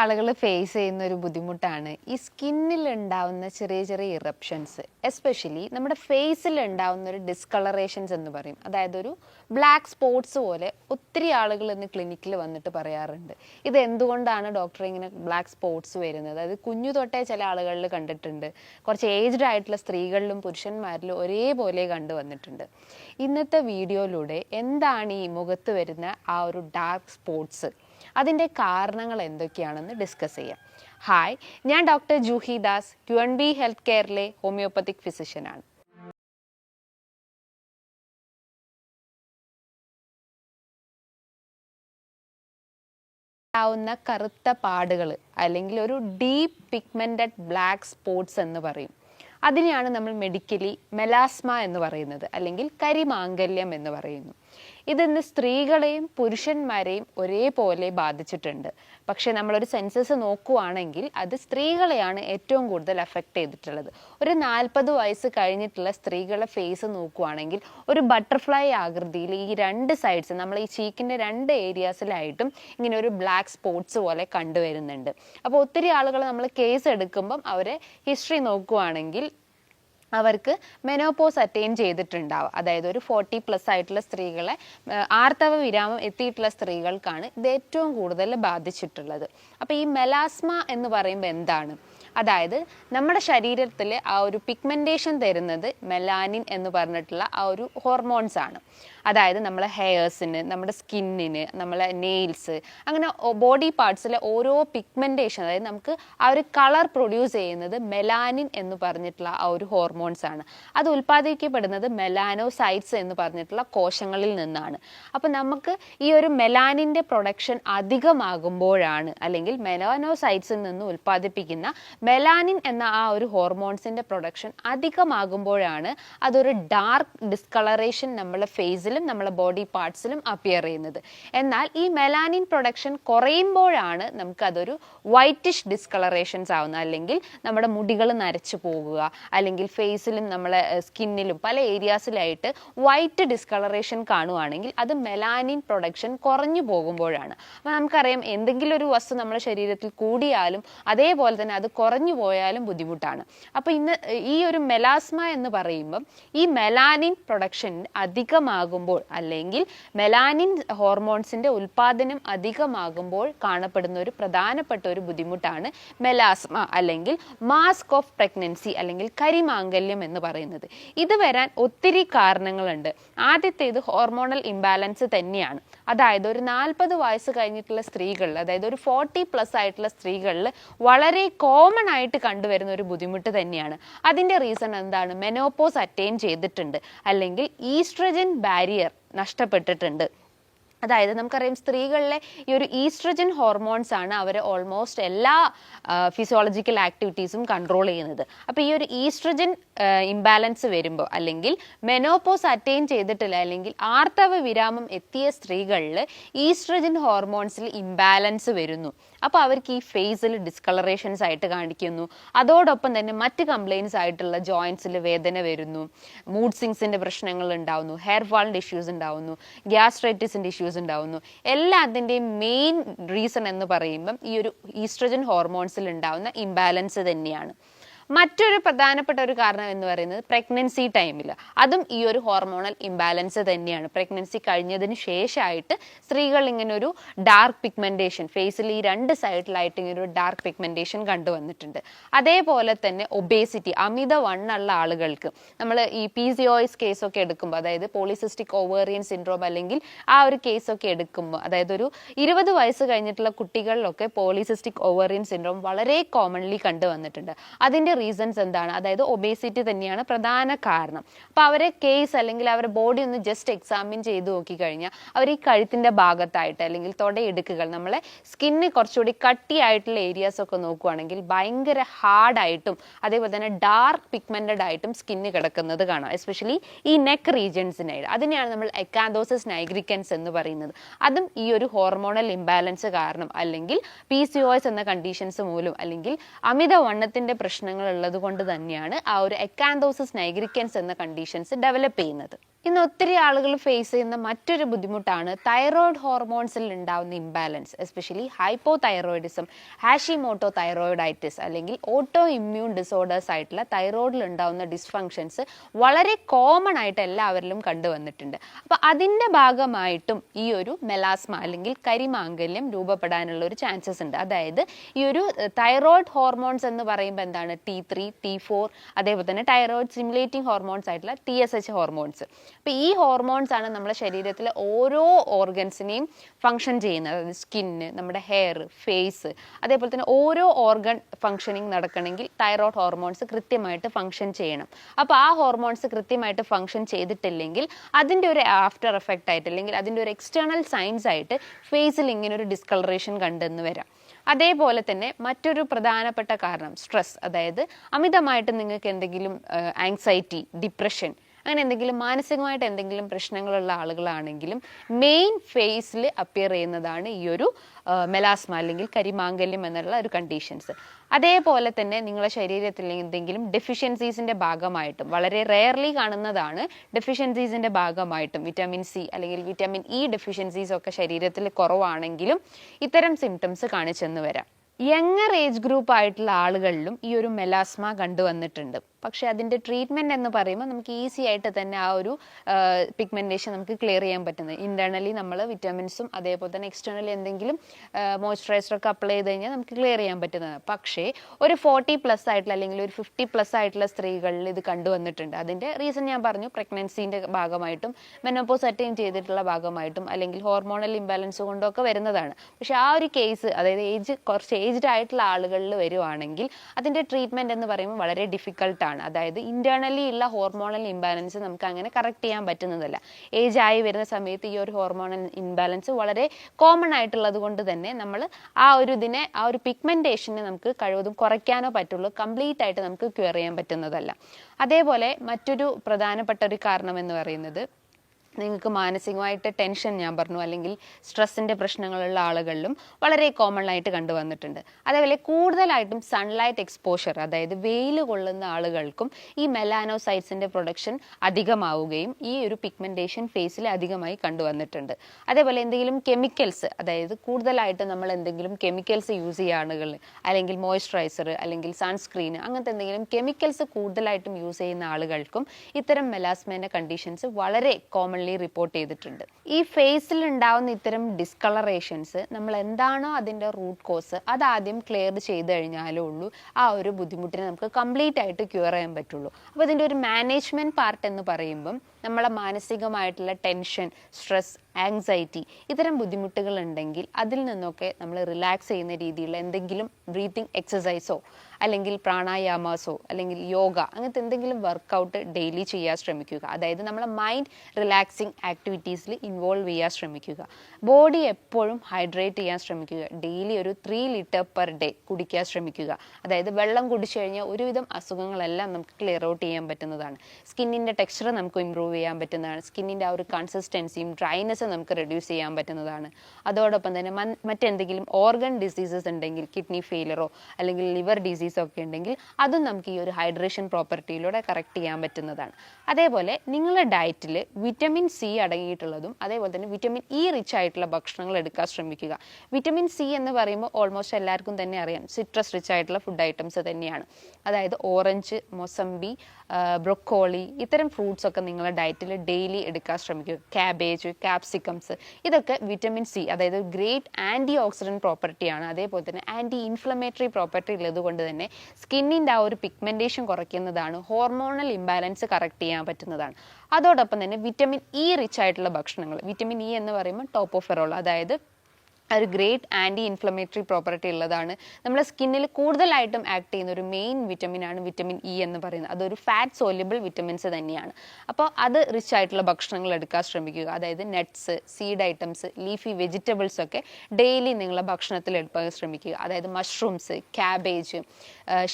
ആളുകൾ ഫേസ് ചെയ്യുന്ന ഒരു ബുദ്ധിമുട്ടാണ് ഈ സ്കിന്നിൽ ഉണ്ടാവുന്ന ചെറിയ ചെറിയ ഇറപ്ഷൻസ് എസ്പെഷ്യലി നമ്മുടെ ഫേസിൽ ഉണ്ടാവുന്ന ഒരു ഡിസ്കളറേഷൻസ് എന്ന് പറയും. അതായത് ഒരു ബ്ലാക്ക് സ്പോട്ട്സ് പോലെ ഒത്തിരി ആളുകൾ ഇന്ന് ക്ലിനിക്കിൽ വന്നിട്ട് പറയാറുണ്ട്. ഇത് എന്തുകൊണ്ടാണ് ഡോക്ടർ ഇങ്ങനെ ബ്ലാക്ക് സ്പോട്ട്സ് വരുന്നത്? അതായത് കുഞ്ഞു തൊട്ടേ ചില ആളുകളിൽ കണ്ടിട്ടുണ്ട്. കുറച്ച് ഏജ്ഡ് ആയിട്ടുള്ള സ്ത്രീകളിലും പുരുഷന്മാരിലും ഒരേപോലെ കണ്ടു വന്നിട്ടുണ്ട്. ഇന്നത്തെ വീഡിയോയിലൂടെ എന്താണ് ഈ മുഖത്ത് വരുന്ന ആ ഒരു ഡാർക്ക് സ്പോട്ട്സ് അതിന്റെ കാരണങ്ങൾ എന്തൊക്കെയാണെന്ന് ഡിസ്കസ് ചെയ്യാം. ഹായ് ഞാൻ doctor Juhi Das Q N B health കെയറിലെ homeopathic ഫിസിഷ്യനാണ് ാവുന്ന കറുത്ത പാടുകൾ അല്ലെങ്കിൽ ഒരു ഡീപ്പ് പിഗ്മെന്റഡ് ബ്ലാക്ക് സ്പോട്ട്സ് എന്ന് പറയും. അതിനെയാണ് നമ്മൾ മെഡിക്കലി മെലാസ്മ എന്ന് പറയുന്നത് അല്ലെങ്കിൽ കരിമാംഗല്യം എന്ന് പറയുന്നു. ഇതിന്ന് സ്ത്രീകളെയും പുരുഷന്മാരെയും ഒരേപോലെ ബാധിച്ചിട്ടുണ്ട്. പക്ഷേ നമ്മളൊരു സെൻസസ് നോക്കുവാണെങ്കിൽ അത് സ്ത്രീകളെയാണ് ഏറ്റവും കൂടുതൽ അഫക്റ്റ് ചെയ്തിട്ടുള്ളത്. ഒരു നാൽപ്പത് വയസ്സ് കഴിഞ്ഞിട്ടുള്ള സ്ത്രീകളെ ഫേസ് നോക്കുവാണെങ്കിൽ ഒരു ബട്ടർഫ്ലൈ ആകൃതിയിൽ ഈ രണ്ട് സൈഡ്സ് നമ്മൾ ഈ ചീക്കിന്റെ രണ്ട് ഏരിയാസിലായിട്ടും ഇങ്ങനെ ഒരു ബ്ലാക്ക് സ്പോട്ട്സ് പോലെ കണ്ടുവരുന്നുണ്ട്. അപ്പോൾ ഒത്തിരി ആളുകൾ നമ്മൾ കേസ് എടുക്കുമ്പം അവരെ ഹിസ്റ്ററി നോക്കുവാണെങ്കിൽ അവർക്ക് മെനോപോസ് അറ്റൈൻ ചെയ്തിട്ടുണ്ടാവുക. അതായത് ഒരു ഫോർട്ടി പ്ലസ് ആയിട്ടുള്ള സ്ത്രീകളെ ആർത്തവ വിരാമം എത്തിയിട്ടുള്ള സ്ത്രീകൾക്കാണ് ഇത് ഏറ്റവും കൂടുതൽ ബാധിച്ചിട്ടുള്ളത്. അപ്പോൾ ഈ മെലാസ്മ എന്ന് പറയുമ്പോൾ എന്താണ്? അതായത് നമ്മുടെ ശരീരത്തിൽ ആ ഒരു പിഗ്മെന്റേഷൻ തരുന്നത് മെലാനിൻ എന്ന് പറഞ്ഞിട്ടുള്ള ആ ഒരു ഹോർമോൺസ് ആണ്. അതായത് നമ്മളെ ഹെയർസിന് നമ്മുടെ സ്കിന്നിന് നമ്മളെ നെയിൽസ് അങ്ങനെ ബോഡി പാർട്സിലെ ഓരോ പിഗ്മെന്റേഷൻ അതായത് നമുക്ക് ആ ഒരു കളർ പ്രൊഡ്യൂസ് ചെയ്യുന്നത് മെലാനിൻ എന്ന് പറഞ്ഞിട്ടുള്ള ആ ഒരു ഹോർമോൺസ് ആണ്. അത് ഉൽപ്പാദിപ്പിക്കപ്പെടുന്നത് മെലാനോസൈറ്റ്സ് എന്ന് പറഞ്ഞിട്ടുള്ള കോശങ്ങളിൽ നിന്നാണ്. അപ്പോൾ നമുക്ക് ഈ ഒരു മെലാനിന്റെ പ്രൊഡക്ഷൻ അധികമാകുമ്പോഴാണ് അല്ലെങ്കിൽ മെലാനോസൈറ്റ്സിൽ നിന്ന് ഉൽപ്പാദിപ്പിക്കുന്ന മെലാനിൻ എന്ന ആ ഒരു ഹോർമോൺസിന്റെ പ്രൊഡക്ഷൻ അധികമാകുമ്പോഴാണ് അതൊരു ഡാർക്ക് ഡിസ്കളറേഷൻ നമ്മളെ ഫേസിലും നമ്മളെ ബോഡി പാർട്സിലും അപ്പിയർ ചെയ്യുന്നത്. എന്നാൽ ഈ മെലാനിൻ പ്രൊഡക്ഷൻ കുറയുമ്പോഴാണ് നമുക്ക് അതൊരു വൈറ്റിഷ് ഡിസ്കളറേഷൻസ് ആവുന്നത്. അല്ലെങ്കിൽ നമ്മുടെ മുടികൾ നരച്ചു പോകുക. അല്ലെങ്കിൽ ഫേസിലും നമ്മളെ സ്കിന്നിലും പല ഏരിയാസിലായിട്ട് വൈറ്റ് ഡിസ്കളറേഷൻ കാണുവാണെങ്കിൽ അത് മെലാനിൻ പ്രൊഡക്ഷൻ കുറഞ്ഞു പോകുമ്പോഴാണ്. അപ്പോൾ നമുക്കറിയാം എന്തെങ്കിലും ഒരു വസ്തു നമ്മുടെ ശരീരത്തിൽ കൂടിയാലും അതേപോലെ തന്നെ അത് കുറഞ്ഞു പോയാലും ബുദ്ധിമുട്ടാണ്. അപ്പോൾ ഇന്ന് ഈ ഒരു മെലാസ്മ എന്ന് പറയുമ്പം ഈ മെലാനിൻ പ്രൊഡക്ഷൻ അധികമാകുമ്പോൾ അല്ലെങ്കിൽ മെലാനിൻ ഹോർമോൺസിന്റെ ഉൽപ്പാദനം അധികമാകുമ്പോൾ കാണപ്പെടുന്ന ഒരു പ്രധാനപ്പെട്ട ഒരു ബുദ്ധിമുട്ടാണ് മെലാസ്മ അല്ലെങ്കിൽ മാസ്ക് ഓഫ് പ്രഗ്നൻസി അല്ലെങ്കിൽ കരിമാംഗല്യം എന്ന് പറയുന്നത്. ഇത് വരാൻ ഒത്തിരി കാരണങ്ങളുണ്ട്. ആദ്യത്തേത് ഹോർമോണൽ ഇംബാലൻസ് തന്നെയാണ്. അതായത് ഒരു നാൽപ്പത് വയസ്സ് കഴിഞ്ഞിട്ടുള്ള സ്ത്രീകളിൽ അതായത് ഒരു ഫോർട്ടി പ്ലസ് ആയിട്ടുള്ള സ്ത്രീകളിൽ വളരെ കോമൺ ആയിട്ട് കണ്ടുവരുന്ന ഒരു ബുദ്ധിമുട്ട് തന്നെയാണ്. അതിന്റെ റീസൺ എന്താണ്? മെനോപോസ് അറ്റൈൻ ചെയ്തിട്ടുണ്ട്. അല്ലെങ്കിൽ ഈസ്ട്രജൻ ബാരിയർ നഷ്ടപ്പെട്ടിട്ടുണ്ട്. അതായത് നമുക്കറിയാം സ്ത്രീകളിലെ ഈ ഒരു ഈസ്ട്രജൻ ഹോർമോൺസ് ആണ് അവർ ഓൾമോസ്റ്റ് എല്ലാ ഫിസിയോളജിക്കൽ ആക്ടിവിറ്റീസും കൺട്രോൾ ചെയ്യുന്നത്. അപ്പോൾ ഈ ഒരു ഈസ്ട്രജൻ ഇംബാലൻസ് വരുമ്പോൾ അല്ലെങ്കിൽ മെനോപോസ് അറ്റൈൻ ചെയ്തിട്ടില്ല അല്ലെങ്കിൽ ആർത്തവ വിരാമം എത്തിയ സ്ത്രീകളിൽ ഈസ്ട്രജൻ ഹോർമോൺസിൽ ഇംബാലൻസ് വരുന്നു. അപ്പോൾ അവർക്ക് ഈ ഫേസിൽ ഡിസ്കളറേഷൻസ് ആയിട്ട് കാണിക്കുന്നു. അതോടൊപ്പം തന്നെ മറ്റ് കംപ്ലയിൻസ് ആയിട്ടുള്ള ജോയിൻസിൽ വേദന വരുന്നു. മൂഡ് സിങ്സിന്റെ പ്രശ്നങ്ങൾ ഉണ്ടാവുന്നു. ഹെയർ ഫാളിന്റെ ഇഷ്യൂസ് ഉണ്ടാവുന്നു. ഗ്യാസ്ട്രൈറ്റിസിന്റെ ഇഷ്യൂസ് ഉണ്ടാവുന്നു. എല്ലാത്തിന്റെയും മെയിൻ റീസൺ എന്ന് പറയുമ്പം ഈ ഒരു ഈസ്ട്രജൻ ഹോർമോൺസിൽ ഉണ്ടാവുന്ന ഇംബാലൻസ് തന്നെയാണ്. മറ്റൊരു പ്രധാനപ്പെട്ട ഒരു കാരണം എന്ന് പറയുന്നത് പ്രഗ്നൻസി ടൈമിൽ അതും ഈ ഒരു ഹോർമോണൽ ഇംബാലൻസ് തന്നെയാണ്. പ്രഗ്നൻസി കഴിഞ്ഞതിന് ശേഷമായിട്ട് സ്ത്രീകൾ ഇങ്ങനെ ഒരു ഡാർക്ക് പിഗ്മെന്റേഷൻ ഫേസിൽ ഈ രണ്ട് സൈഡിലായിട്ട് ഇങ്ങനെ ഒരു ഡാർക്ക് പിഗ്മെന്റേഷൻ കണ്ടുവന്നിട്ടുണ്ട് അതേപോലെ തന്നെ ഒബേസിറ്റി അമിത വണ്ണുള്ള ആളുകൾക്ക് നമ്മൾ ഈ പി സി ഒസ് കേസൊക്കെ എടുക്കുമ്പോൾ അതായത് പോളിസിസ്റ്റിക് ഓവേറിയൻ സിൻഡ്രോം അല്ലെങ്കിൽ ആ ഒരു കേസൊക്കെ എടുക്കുമ്പോൾ അതായത് ഒരു ഇരുപത് വയസ്സ് കഴിഞ്ഞിട്ടുള്ള കുട്ടികളിലൊക്കെ പോളിസിസ്റ്റിക് ഓവേറിയൻ സിൻഡ്രോം വളരെ കോമൺലി കണ്ടുവന്നിട്ടുണ്ട് അതിന്റെ റീസൺസ് എന്താണ്? അതായത് ഒബേസിറ്റി തന്നെയാണ് പ്രധാന കാരണം. അപ്പോൾ അവരെ കേസ് അല്ലെങ്കിൽ അവരുടെ ബോഡി ഒന്ന് ജസ്റ്റ് എക്സാമിൻ ചെയ്ത് നോക്കിക്കഴിഞ്ഞാൽ അവർ ഈ കഴുത്തിന്റെ ഭാഗത്തായിട്ട് അല്ലെങ്കിൽ തൊടയിടുക്കുകൾ നമ്മളെ സ്കിന്ന് കുറച്ചുകൂടി കട്ടിയായിട്ടുള്ള ഏരിയാസ് ഒക്കെ നോക്കുവാണെങ്കിൽ ഭയങ്കര ഹാർഡായിട്ടും അതേപോലെ തന്നെ ഡാർക്ക് പിഗ്മെന്റഡ് ആയിട്ടും സ്കിന്ന് കിടക്കുന്നത് കാണാം. എസ്പെഷ്യലി ഈ നെക്ക് റീജിയൻസിനായിട്ട് അതിനെയാണ് നമ്മൾ എക്കാന്തോസിസ് നൈഗ്രിക്കൻസ് എന്ന് പറയുന്നത്. അതും ഈ ഒരു ഹോർമോണൽ ഇംബാലൻസ് കാരണം അല്ലെങ്കിൽ പി സി എന്ന കണ്ടീഷൻസ് മൂലം അല്ലെങ്കിൽ അമിത വണ്ണത്തിന്റെ പ്രശ്നങ്ങൾ ഉള്ളത് കൊണ്ട് തന്നെയാണ് ആ ഒരു എക്കാന്തോസിസ് നൈഗ്രിക്കൻസ് എന്ന കണ്ടീഷൻസ് ഡെവലപ്പ് ചെയ്യുന്നത്. ഇന്ന് ഒത്തിരി ആളുകൾ ഫേസ് ചെയ്യുന്ന മറ്റൊരു ബുദ്ധിമുട്ടാണ് തൈറോയ്ഡ് ഹോർമോൺസിൽ ഉണ്ടാവുന്ന imbalance especially hypothyroidism Hashimoto thyroiditis അല്ലെങ്കിൽ ഓട്ടോ ഇമ്മ്യൂൺ ഡിസോർഡേഴ്സ് ആയിട്ടുള്ള തൈറോയിഡിൽ ഉണ്ടാവുന്ന ഡിസ്ഫങ്ഷൻസ് വളരെ കോമൺ ആയിട്ട് എല്ലാവരിലും കണ്ടുവന്നിട്ടുണ്ട്. അപ്പോൾ അതിന്റെ ഭാഗമായിട്ടും ഈ ഒരു മെലാസ്മ അല്ലെങ്കിൽ കരിമാംഗല്യം രൂപപ്പെടാനുള്ള ഒരു ചാൻസസ് ഉണ്ട്. അതായത് ഈ ഒരു തൈറോയ്ഡ് ഹോർമോൺസ് എന്ന് പറയുമ്പോൾ എന്താണ്? ടി ത്രീ ടി ഫോർ അതേപോലെ തന്നെ തൈറോയ്ഡ് സിമുലേറ്റിംഗ് ഹോർമോൺസ് ആയിട്ടുള്ള ടി എസ് എച്ച് ഹോർമോൺസ് അപ്പോൾ ഈ ഹോർമോൺസ് ആണ് നമ്മുടെ ശരീരത്തിലെ ഓരോ ഓർഗൻസിനെയും ഫങ്ഷൻ ചെയ്യുന്നത്. അതായത് സ്കിന്ന് നമ്മുടെ ഹെയർ ഫേസ് അതേപോലെ തന്നെ ഓരോ ഓർഗൻ ഫങ്ഷനിങ് നടക്കണമെങ്കിൽ തൈറോയ്ഡ് ഹോർമോൺസ് കൃത്യമായിട്ട് ഫങ്ഷൻ ചെയ്യണം. അപ്പോൾ ആ ഹോർമോൺസ് കൃത്യമായിട്ട് ഫങ്ഷൻ ചെയ്തിട്ടില്ലെങ്കിൽ അതിന്റെ ഒരു ആഫ്റ്റർ എഫക്റ്റ് ആയിട്ട് അല്ലെങ്കിൽ അതിന്റെ ഒരു എക്സ്റ്റേണൽ സയൻസ് ആയിട്ട് ഫേസിൽ ഇങ്ങനെ ഒരു ഡിസ്കളറേഷൻ കണ്ടെന്ന് വരാം. അതേപോലെ തന്നെ മറ്റൊരു പ്രധാനപ്പെട്ട കാരണം സ്ട്രെസ് അതായത് അമിതമായിട്ട് നിങ്ങൾക്ക് എന്തെങ്കിലും ആങ്സൈറ്റി ഡിപ്രഷൻ അങ്ങനെ എന്തെങ്കിലും മാനസികമായിട്ട് എന്തെങ്കിലും പ്രശ്നങ്ങളുള്ള ആളുകളാണെങ്കിലും മെയിൻ ഫേസിൽ അപ്പിയർ ചെയ്യുന്നതാണ് ഈ ഒരു മെലാസ്മ അല്ലെങ്കിൽ കരിമാങ്കല്യം എന്നുള്ള ഒരു കണ്ടീഷൻസ് അതേപോലെ തന്നെ നിങ്ങളുടെ ശരീരത്തിൽ എന്തെങ്കിലും ഡെഫിഷ്യൻസീസിന്റെ ഭാഗമായിട്ടും വളരെ റെയർലി കാണുന്നതാണ് ഡെഫിഷ്യൻസീസിന്റെ ഭാഗമായിട്ടും വിറ്റാമിൻ സി അല്ലെങ്കിൽ വിറ്റാമിൻ ഇ ഡെഫിഷ്യൻസീസ് ഒക്കെ ശരീരത്തിൽ കുറവാണെങ്കിലും ഇത്തരം സിംറ്റംസ് കാണിച്ചെന്ന് വരാം. യങ്ങർ ഏജ് ഗ്രൂപ്പ് ആയിട്ടുള്ള ആളുകളിലും ഈ ഒരു മെലാസ്മ കണ്ടുവന്നിട്ടുണ്ട്. പക്ഷെ അതിന്റെ ട്രീറ്റ്മെന്റ് എന്ന് പറയുമ്പോൾ നമുക്ക് ഈസി ആയിട്ട് തന്നെ ആ ഒരു പിഗ്മെന്റേഷൻ നമുക്ക് ക്ലിയർ ചെയ്യാൻ പറ്റുന്നത്. ഇന്റേർണലി നമ്മൾ വിറ്റാമിൻസും അതേപോലെ തന്നെ എക്സ്റ്റേണലി എന്തെങ്കിലും മോയ്സ്ചറൈസറൊക്കെ അപ്ലൈ ചെയ്ത് കഴിഞ്ഞാൽ നമുക്ക് ക്ലിയർ ചെയ്യാൻ പറ്റുന്നത് പക്ഷേ ഒരു ഫോർട്ടി പ്ലസ് ആയിട്ടുള്ള അല്ലെങ്കിൽ ഒരു ഫിഫ്റ്റി പ്ലസ് ആയിട്ടുള്ള സ്ത്രീകളിൽ ഇത് കണ്ടുവന്നിട്ടുണ്ട്. അതിന്റെ റീസൺ ഞാൻ പറഞ്ഞു. പ്രഗ്നൻസിന്റെ ഭാഗമായിട്ടും മെനോപ്പോസ് അറ്റൈൻ ചെയ്തിട്ടുള്ള ഭാഗമായിട്ടും അല്ലെങ്കിൽ ഹോർമോണൽ ഇംബാലൻസ് കൊണ്ടൊക്കെ വരുന്നതാണ്. പക്ഷേ ആ ഒരു കേസ് അതായത് ഏജ് കുറച്ച് ഏജ്ഡ് ആയിട്ടുള്ള ആളുകളിൽ വരുവാണെങ്കിൽ അതിന്റെ ട്രീറ്റ്മെന്റ് എന്ന് പറയുമ്പോൾ വളരെ ഡിഫിക്കൽട്ടാണ് ആണ്. അതായത് ഇന്റേണലി ഉള്ള ഹോർമോണൽ ഇംബാലൻസ് നമുക്ക് അങ്ങനെ കറക്റ്റ് ചെയ്യാൻ പറ്റുന്നതല്ല. ഏജ് ആയി വരുന്ന സമയത്ത് ഈ ഒരു ഹോർമോണൽ ഇംബാലൻസ് വളരെ കോമൺ ആയിട്ടുള്ളത് കൊണ്ട് തന്നെ നമ്മൾ ആ ഒരു ഇതിനെ ആ ഒരു പിഗ്മെന്റേഷനെ നമുക്ക് കഴിവതും കുറയ്ക്കാനോ പറ്റുള്ളൂ. കംപ്ലീറ്റ് ആയിട്ട് നമുക്ക് ക്യൂർ ചെയ്യാൻ പറ്റുന്നതല്ല. അതേപോലെ മറ്റൊരു പ്രധാനപ്പെട്ട ഒരു കാരണം എന്ന് പറയുന്നത് നിങ്ങൾക്ക് മാനസികമായിട്ട് ടെൻഷൻ ഞാൻ പറഞ്ഞു അല്ലെങ്കിൽ സ്ട്രെസ്സിന്റെ പ്രശ്നങ്ങളുള്ള ആളുകളിലും വളരെ കോമൺ ആയിട്ട് കണ്ടുവന്നിട്ടുണ്ട്. അതേപോലെ കൂടുതലായിട്ടും സൺലൈറ്റ് എക്സ്പോഷർ അതായത് വെയിൽ കൊള്ളുന്ന ആളുകൾക്കും ഈ മെലാനോസൈറ്റ്സിന്റെ പ്രൊഡക്ഷൻ അധികമാവുകയും ഈ ഒരു പിഗ്മെന്റേഷൻ ഫേസിൽ അധികമായി കണ്ടുവന്നിട്ടുണ്ട്. അതേപോലെ എന്തെങ്കിലും കെമിക്കൽസ് അതായത് കൂടുതലായിട്ട് നമ്മൾ എന്തെങ്കിലും കെമിക്കൽസ് യൂസ് ചെയ്യുകയാണെങ്കിൽ അല്ലെങ്കിൽ മോയ്സ്ചറൈസർ അല്ലെങ്കിൽ സൺസ്ക്രീൻ അങ്ങനത്തെ എന്തെങ്കിലും കെമിക്കൽസ് കൂടുതലായിട്ടും യൂസ് ചെയ്യുന്ന ആളുകൾക്കും ഇത്തരം മെലാസ്മേന്റെ കണ്ടീഷൻസ് വളരെ കോമൺലി റിപ്പോർട്ട് ചെയ്തിട്ടുണ്ട്. ഈ ഫേസിൽ ഉണ്ടാവുന്ന ഇത്തരം ഡിസ്കളറേഷൻസ് നമ്മൾ എന്താണോ അതിന്റെ റൂട്ട് കോസ് അത് ആദ്യം ക്ലിയർ ചെയ്ത് കഴിഞ്ഞാലേ ഉള്ളൂ. ആ ഒരു ബുദ്ധിമുട്ടിനെ നമുക്ക് കംപ്ലീറ്റ് ആയിട്ട് ക്യൂർ ചെയ്യാൻ പറ്റുള്ളൂ. അപ്പോൾ ഇതിന്റെ ഒരു മാനേജ്മെന്റ് പാർട്ട് എന്ന് പറയുമ്പം നമ്മളെ മാനസികമായിട്ടുള്ള ടെൻഷൻ സ്ട്രെസ് ആങ്സൈറ്റി ഇത്തരം ബുദ്ധിമുട്ടുകൾ ഉണ്ടെങ്കിൽ അതിൽ നിന്നൊക്കെ നമ്മൾ റിലാക്സ് ചെയ്യുന്ന രീതിയിലുള്ള എന്തെങ്കിലും ബ്രീത്തിങ് എക്സസൈസോ അല്ലെങ്കിൽ പ്രാണായാമാസോ അല്ലെങ്കിൽ യോഗ അങ്ങനത്തെ എന്തെങ്കിലും വർക്കൗട്ട് ഡെയിലി ചെയ്യാൻ ശ്രമിക്കുക. അതായത് നമ്മളെ മൈൻഡ് റിലാക്സിങ് ആക്ടിവിറ്റീസിൽ ഇൻവോൾവ് ചെയ്യാൻ ശ്രമിക്കുക. ബോഡി എപ്പോഴും ഹൈഡ്രേറ്റ് ചെയ്യാൻ ശ്രമിക്കുക. ഡെയിലി ഒരു ത്രീ ലിറ്റർ പെർ ഡേ കുടിക്കാൻ ശ്രമിക്കുക. അതായത് വെള്ളം കുടിച്ചു കഴിഞ്ഞാൽ ഒരുവിധം അസുഖങ്ങളെല്ലാം നമുക്ക് ക്ലിയർ ഔട്ട് ചെയ്യാൻ പറ്റുന്നതാണ്. സ്കിന്നിന്റെ ടെക്സ്ചർ നമുക്ക് ഇമ്പ്രൂവ് ചെയ്യാൻ പറ്റുന്നതാണ്. സ്കിന്നിന്റെ ആ ഒരു കൺസിസ്റ്റൻസിയും ഡ്രൈനെസ്സും നമുക്ക് റെഡ്യൂസ് ചെയ്യാൻ പറ്റുന്നതാണ്. അതോടൊപ്പം തന്നെ മറ്റെന്തെങ്കിലും ഓർഗൻ ഡിസീസസ് ഉണ്ടെങ്കിൽ കിഡ്നി ഫെയിലറോ അല്ലെങ്കിൽ ലിവർ ഡിസീസോ ഒക്കെ ഉണ്ടെങ്കിൽ അതും നമുക്ക് ഈ ഒരു ഹൈഡ്രേഷൻ പ്രോപ്പർട്ടിയിലൂടെ കറക്റ്റ് ചെയ്യാൻ പറ്റുന്നതാണ്. അതേപോലെ നിങ്ങളുടെ ഡയറ്റിൽ വിറ്റമിൻ സി അടങ്ങിയിട്ടുള്ളതും അതേപോലെ തന്നെ വിറ്റമിൻ ഇ റിച്ച് ആയിട്ടുള്ള ഭക്ഷണങ്ങൾ എടുക്കാൻ ശ്രമിക്കുക. വിറ്റമിൻ സി എന്ന് പറയുമ്പോൾ ഓൾമോസ്റ്റ് എല്ലാവർക്കും തന്നെ അറിയാം സിട്രസ് റിച്ച് ആയിട്ടുള്ള ഫുഡ് ഐറ്റംസ് തന്നെയാണ്. അതായത് ഓറഞ്ച് മൊസംബി ബ്രൊക്കോളി ഇത്തരം ഫ്രൂട്ട്സ് ഒക്കെ നിങ്ങളുടെ ഡയറ്റിൽ ഡെയിലി എടുക്കാൻ ശ്രമിക്കുക ക്യാബേജ് കാപ്സിക്കംസ് ഇതൊക്കെ വിറ്റമിൻ സി അതായത് ഗ്രേറ്റ് ആന്റി ഓക്സിഡന്റ് പ്രോപ്പർട്ടിയാണ് അതേപോലെ തന്നെ ആന്റി ഇൻഫ്ലമേറ്ററി പ്രോപ്പർട്ടി ഉള്ളത് കൊണ്ട് തന്നെ സ്കിന്നിന്റെ ആ ഒരു പിഗ്മെന്റേഷൻ കുറയ്ക്കുന്നതാണ് ഹോർമോണൽ ഇംബാലൻസ് കറക്റ്റ് ചെയ്യാൻ പറ്റുന്നതാണ്. അതോടൊപ്പം തന്നെ വിറ്റമിൻ ഇ റിച്ച് ആയിട്ടുള്ള ഭക്ഷണങ്ങൾ വിറ്റമിൻ ഇ എന്ന് പറയുമ്പോൾ ടോപ്പോഫെറോൾ അതായത് ഒരു ഗ്രേറ്റ് ആന്റി ഇൻഫ്ലമേറ്ററി പ്രോപ്പർട്ടി ഉള്ളതാണ്. നമ്മുടെ സ്കിന്നിൽ കൂടുതലായിട്ടും ആക്ട് ചെയ്യുന്ന ഒരു മെയിൻ വിറ്റമിൻ ആണ് വിറ്റമിൻ ഇ എന്ന് പറയുന്നത്. അതൊരു ഫാറ്റ് സോല്യബിൾ വിറ്റമിൻസ് തന്നെയാണ്. അപ്പോൾ അത് റിച്ച് ആയിട്ടുള്ള ഭക്ഷണങ്ങൾ എടുക്കാൻ ശ്രമിക്കുക. അതായത് nuts seed items leafy vegetables ഒക്കെ ഡെയിലി നിങ്ങളെ ഭക്ഷണത്തിൽ എടുക്കാൻ ശ്രമിക്കുക. അതായത് മഷ്റൂംസ് ക്യാബേജ്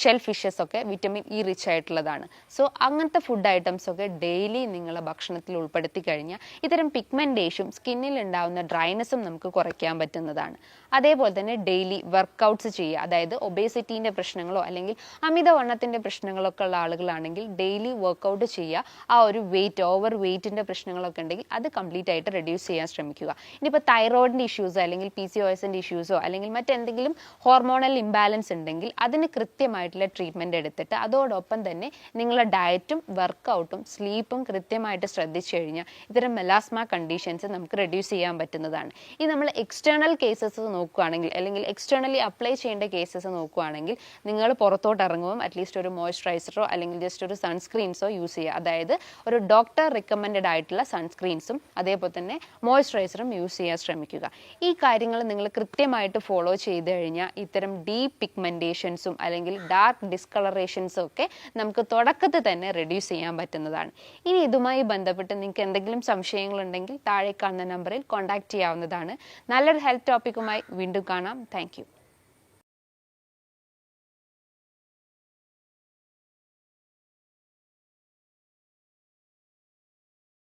ഷെൽ ഫിഷസ് ഒക്കെ വിറ്റമിൻ ഇ റിച്ച് ആയിട്ടുള്ളതാണ്. സോ അങ്ങനത്തെ ഫുഡ് ഐറ്റംസ് ഒക്കെ ഡെയിലി നിങ്ങളെ ഭക്ഷണത്തിൽ ഉൾപ്പെടുത്തി കഴിഞ്ഞാൽ ഇത്തരം പിഗ്മെന്റേഷും സ്കിന്നിൽ ഉണ്ടാകുന്ന ഡ്രൈനെസ്സും നമുക്ക് കുറയ്ക്കാൻ പറ്റുന്നതാണ്. ചെയ്യാവുന്നതാണ് അതേപോലെ തന്നെ ഡെയിലി വർക്കൗട്ട്സ് ചെയ്യുക. അതായത് ഒബേസിറ്റീന്റെ പ്രശ്നങ്ങളോ അല്ലെങ്കിൽ അമിതവണ്ണത്തിന്റെ പ്രശ്നങ്ങളൊക്കെ ഉള്ള ആളുകളാണെങ്കിൽ ഡെയിലി വർക്കൗട്ട് ചെയ്യുക. ആ ഒരു വെയിറ്റ് ഓവർ വെയിറ്റിന്റെ പ്രശ്നങ്ങളൊക്കെ ഉണ്ടെങ്കിൽ അത് കംപ്ലീറ്റ് ആയിട്ട് റെഡ്യൂസ് ചെയ്യാൻ ശ്രമിക്കുക. ഇനിയിപ്പോൾ തൈറോയിഡിന്റെ ഇഷ്യൂസോ അല്ലെങ്കിൽ പി സി ഒ എസിന്റെ ഇഷ്യൂസോ അല്ലെങ്കിൽ മറ്റെന്തെങ്കിലും ഹോർമോണൽ ഇംബാലൻസ് ഉണ്ടെങ്കിൽ അതിന് കൃത്യമായിട്ടുള്ള ട്രീറ്റ്മെന്റ് എടുത്തിട്ട് അതോടൊപ്പം തന്നെ നിങ്ങളുടെ ഡയറ്റും വർക്കൗട്ടും സ്ലീപ്പും കൃത്യമായിട്ട് ശ്രദ്ധിച്ചു കഴിഞ്ഞാൽ ഇത്തരം മെലാസ്മ കണ്ടീഷൻസ് നമുക്ക് റെഡ്യൂസ് ചെയ്യാൻ പറ്റുന്നതാണ്. ഈ നമ്മൾ എക്സ്റ്റേണൽ കേസസ് നോക്കുകയാണെങ്കിൽ അല്ലെങ്കിൽ എക്സ്റ്റേണലി അപ്ലൈ ചെയ്യേണ്ട കേസസ് നോക്കുകയാണെങ്കിൽ നിങ്ങൾ പുറത്തോട്ട് ഇറങ്ങുമ്പോൾ അറ്റ്ലീസ്റ്റ് ഒരു മോയ്സ്ചറൈസറോ അല്ലെങ്കിൽ ജസ്റ്റ് ഒരു സൺസ്ക്രീൻസോ യൂസ് ചെയ്യുക. അതായത് ഒരു ഡോക്ടർ റെക്കമെൻഡ് ആയിട്ടുള്ള സൺസ്ക്രീൻസും അതേപോലെ തന്നെ മോയ്സ്ചറൈസറും യൂസ് ചെയ്യാൻ ശ്രമിക്കുക. ഈ കാര്യങ്ങൾ നിങ്ങൾ കൃത്യമായിട്ട് ഫോളോ ചെയ്ത് കഴിഞ്ഞാൽ ഇത്തരം ഡീപ്പ് പിഗ്മെന്റേഷൻസും അല്ലെങ്കിൽ ഡാർക്ക് ഡിസ്കളറേഷൻസും ഒക്കെ നമുക്ക് തുടക്കത്തിൽ തന്നെ റെഡ്യൂസ് ചെയ്യാൻ പറ്റുന്നതാണ്. ഇനി ഇതുമായി ബന്ധപ്പെട്ട് നിങ്ങൾക്ക് എന്തെങ്കിലും സംശയങ്ങളുണ്ടെങ്കിൽ താഴെ കാണുന്ന നമ്പറിൽ കോൺടാക്ട് ചെയ്യാവുന്നതാണ്. നല്ലൊരു ഹെൽത്ത് ടോപ്പിക്കുമായി വീണ്ടും കാണാം. താങ്ക്